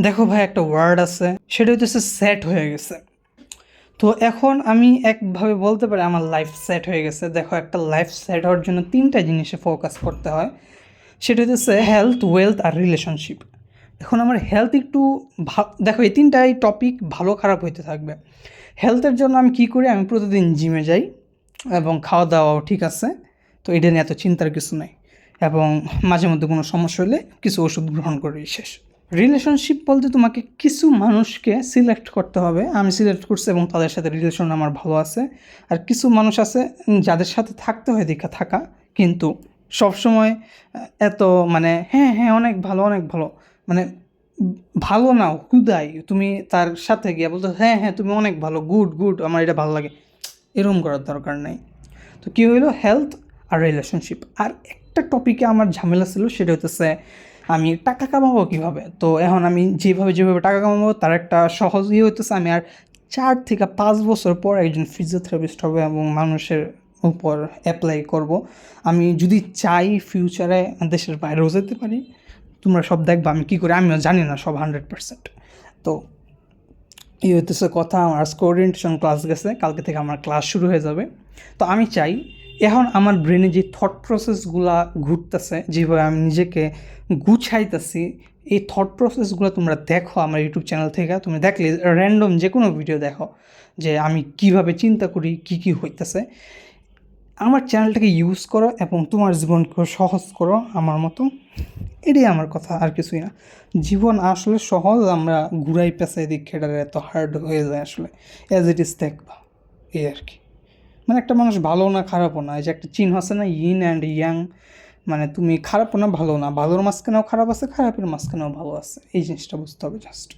দেখো ভাই, একটা ওয়ার্ড আছে, সেটা হচ্ছে সেট হয়ে গেছে। তো এখন আমি একভাবে বলতে পারি আমার লাইফ সেট হয়ে গেছে। দেখো, একটা লাইফ সেট হওয়ার জন্য তিনটা জিনিসে ফোকাস করতে হয়। সেটা হচ্ছে হেলথ ওয়েলথ আর রিলেশনশিপ এখন আমার হেলথ একটু দেখো, এই তিনটাই টপিক ভালো খারাপ হইতে থাকবে। হেলথের জন্য আমি কী করি? আমি প্রতিদিন জিমে যাই এবং খাওয়া দাওয়াও ঠিক আছে। তো এটা নিয়ে এত চিন্তার কিছু নেই। এবং মাঝে মধ্যে কোনো সমস্যা হলে কিছু ওষুধ গ্রহণ করি শেষ। রিলেশনশিপ বলতে তোমাকে কিছু মানুষকে সিলেক্ট করতে হবে। আমি সিলেক্ট করছি এবং তাদের সাথে রিলেশন আমার ভালো আছে। আর কিছু মানুষ আছে যাদের সাথে থাকতে হয় দেখা থাকা। কিন্তু সবসময় এত মানে হ্যাঁ হ্যাঁ অনেক ভালো অনেক ভালো। মানে ভালো না হুদাই তুমি তার সাথে গিয়ে বলতো হ্যাঁ হ্যাঁ তুমি অনেক ভালো গুড গুড আমার এটা ভালো লাগে। এরকম করার দরকার নেই। তো কী হইল? হেলথ আর রিলেশনশিপ আর একটা টপিকে আমার ঝামেলা ছিল, সেটা হতেছে আমি টাকা কামাবো কীভাবে? তো এখন আমি যেভাবে যেভাবে টাকা কামাবো, তার একটা সহজ ইয়ে হইতেছে আমি আর চার থেকে পাঁচ বছর পর একজন ফিজিওথেরাপিস্ট হবে এবং মানুষের উপর অ্যাপ্লাই করব। আমি যদি চাই ফিউচারে দেশের বাইরেও যেতে পারি, তোমরা সব দেখবা আমি কী করি, আমিও জানি না সব হান্ড্রেড পার্সেন্ট তো এই হইতেছে কথা, আমার ওরিয়েন্টেশন ক্লাস গেছে, কালকে থেকে আমার ক্লাস শুরু হয়ে যাবে। তো আমি চাই এখন আমার ব্রেনে যে থট প্রসেসগুলা ঘুরতেছে, যেভাবে আমি নিজেকে গুছাইতেছি, এই থট প্রসেসগুলো তোমরা দেখো আমার ইউটিউব চ্যানেল থেকে। তুমি দেখলে র্যান্ডম যে কোনো ভিডিও দেখো যে আমি কীভাবে চিন্তা করি, কি কি হইতেছে। আমার চ্যানেলটাকে ইউজ করো এবং তোমার জীবনকে সহজ করো আমার মতো। এটাই আমার কথা, আর কিছুই না। জীবন আসলে সহজ, আমরা ঘুরাই পেঁচাই দিক খেটারে এত হার্ড হয়ে যায় আসলে। অ্যাজ ইট ইজ দেখবা। এই আর কি। মানে একটা মানুষ ভালো না খারাপও না, এই যে একটা চিহ্ন আছে না ইন অ্যান্ড ইয়াং মানে তুমি খারাপও না, ভালো না, ভালোর মাঝখানেও খারাপ আছে, খারাপের মাঝখানেও ভালো আছে, এই জিনিসটা বুঝতে হবে জাস্ট